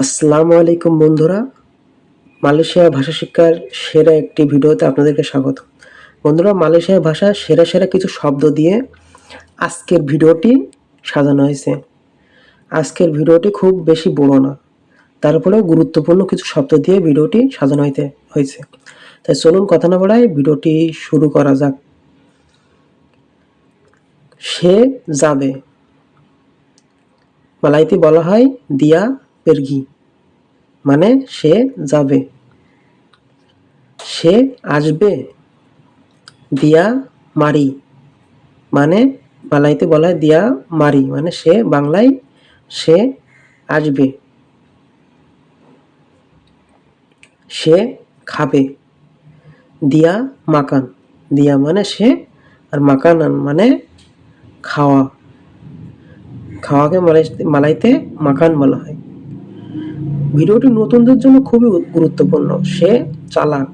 আসসালামু আলাইকুম বন্ধুরা। মালয়েশিয়া ভাষা শিক্ষার সেরা একটি ভিডিওতে আপনাদেরকে স্বাগত। বন্ধুরা, মালয়েশিয়া ভাষার সেরা সেরা কিছু শব্দ দিয়ে আজকের ভিডিওটি সাজানো হয়েছে। আজকের ভিডিওটি খুব বেশি বড় না তারপরেও গুরুত্বপূর্ণ কিছু শব্দ দিয়ে ভিডিওটি সাজানো হইতে হয়েছে। তাই চলুন কথা না বাড়ায় ভিডিওটি শুরু করা যাক। সে যাবে। মালাইতে বলা হয়, দিয়া পেরগি মানে সে যাবে। সে আসবে দিয়া মারি। মানে বাংলাইতে বলা দিয়া মারি। মানে সে বাংলায় সে আসবে। সে খাবে। দিয়া মাকান। দিয়া মানে সে আর মাকান মানে খাওয়া। খাওয়াকে মালাই মালাইতে মাকান বলা হয়। ভিডিওটি নতুনদের জন্য খুবই গুরুত্বপূর্ণ। সে চালাক,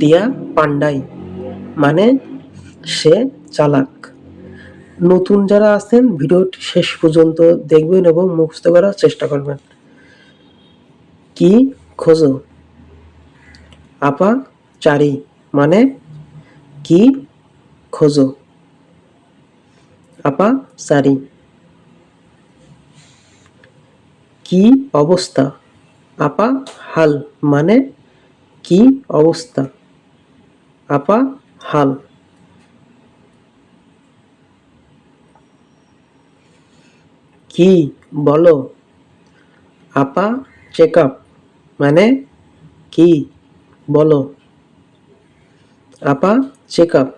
দিয়া পান্ডাই মানে সে চালাক। নতুন যারা আছেন, ভিডিওটি শেষ পর্যন্ত দেখবেন এবং মুখস্থ করার চেষ্টা করবেন। কি খোঁজো? আপা, চারি। মানে কি খোঁজো? আপা, চারি। কি অবস্থা? আপা, হাল মানে কি অবস্থা? আপা, হাল। কি বলো? আপা চেক আপ মানে কি বলো? আপা চেক আপ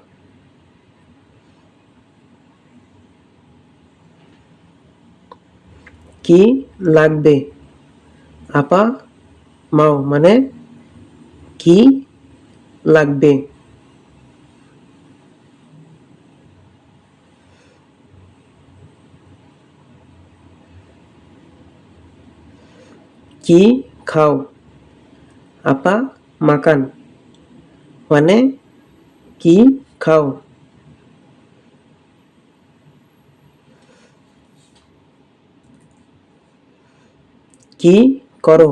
কি লাগবে আপা মাও মানে কি লাগবে কি খাও আপা মাকান মানে কি খাও কি করো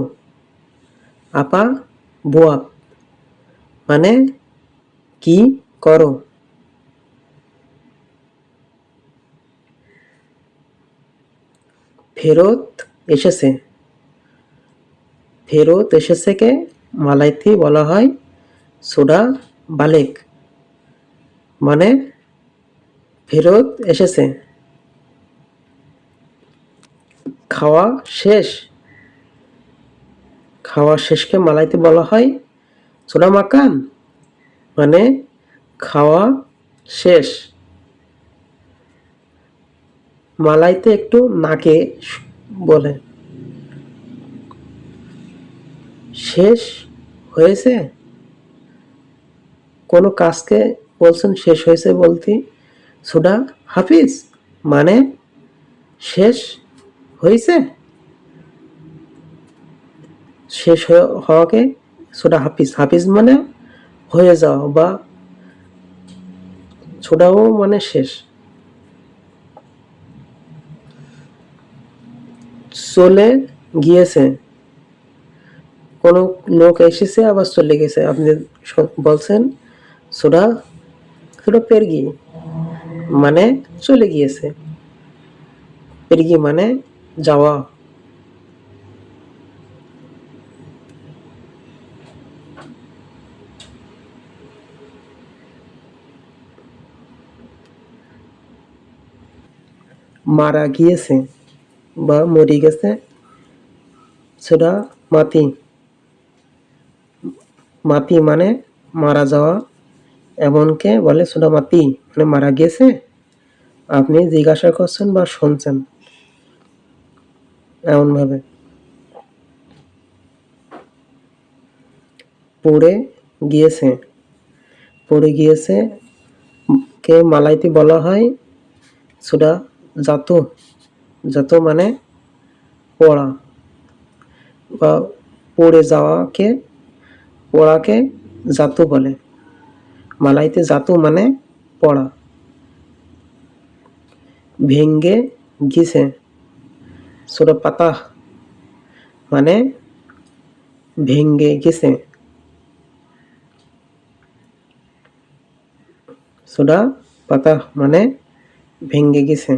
আপা বুয়াক মানে কি করো ফেরত এসেছে। ফেরত এসেছেকে মালাইতে বলা হয় সোডা বালেক। মানে ফেরত এসেছে। খাওয়া শেষ। খাওয়া শেষকে মালাইতে বলা হয় সোডা মাকান মানে খাওয়া শেষ। মালাইতে একটু নাকে বলে। শেষ হয়েছে? কোনো কাজকে বলছেন শেষ হয়েছে বলতে? সুডা হাফিজ মানে শেষ হয়েছে? শেষ হওয়াকে সোডা হাফিজ। হাফিজ মানে হয়ে যাওয়া বা ছোটাও মানে শেষ। চলে গিয়েছে। কোনো লোক এসেছে, আবার চলে গেছে। আপনি বলছেন সোডা সোডা পেরগি মানে চলে গিয়েছে। পেরগি মানে যাওয়া। মারা গিয়েছে বা মরে গেছে, সেটা মাতি। মাতি মানে মারা যাওয়া, এমনকে বলে সেটা মাতি মানে মারা গিয়েছে। আপনি জিজ্ঞাসা করছেন বা শুনছেন এমনভাবে। পড়ে গিয়েছে। পড়ে গিয়েছে কে মালাইতে বলা হয়, সেটা জাতু জাতু মানে পড়া বা পড়ে যাওয়াকে পড়াকে জাতু বলে মালাইতে জাতু মানে পড়া ভেঙ্গে গিয়েছে ছোট পাতা মানে ভেঙ্গে গেছে সোডা পাতা মানে ভেঙ্গে গেছে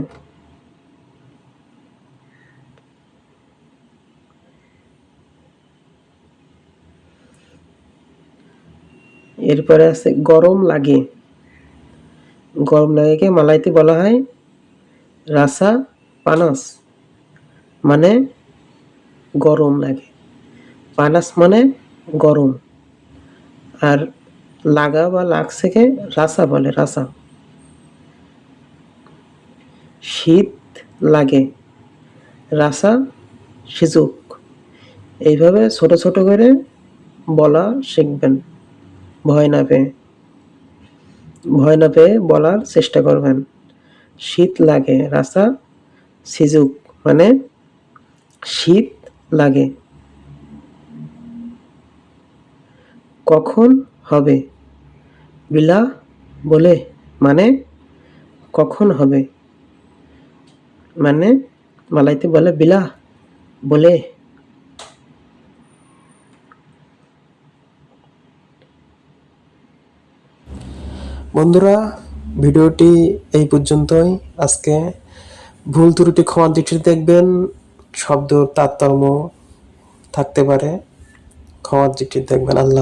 এরপরে আছে গরম লাগে। গরম লাগাকে মালাইতে বলা হয় রাসা পানাস। মানে গরম লাগে। পানাস মানে গরম। আর লাগা বা লাগছেকে রাসা বলে, রাসা। শীত লাগে। রাসা সিজুক। এইভাবে ছোট ছোট করে বলা শিখবেন। ভয় না পেয়ে। ভয় না পেয়ে বলার চেষ্টা করবেন। শীত লাগে রাসা সিজুক মানে শীত লাগে। কখন হবে? বিলা বলে মানে কখন হবে? মানে মালাইতে বলে বিলা বলে। বন্ধুরা, ভিডিওটি এই পর্যন্তই। আজকে ভুল ত্রুটি ক্ষমা দৃষ্টিতে দেখবেন, শব্দ তারতম্য থাকতে পারে। ক্ষমার দৃষ্টিতে দেখবেন। আল্লাহ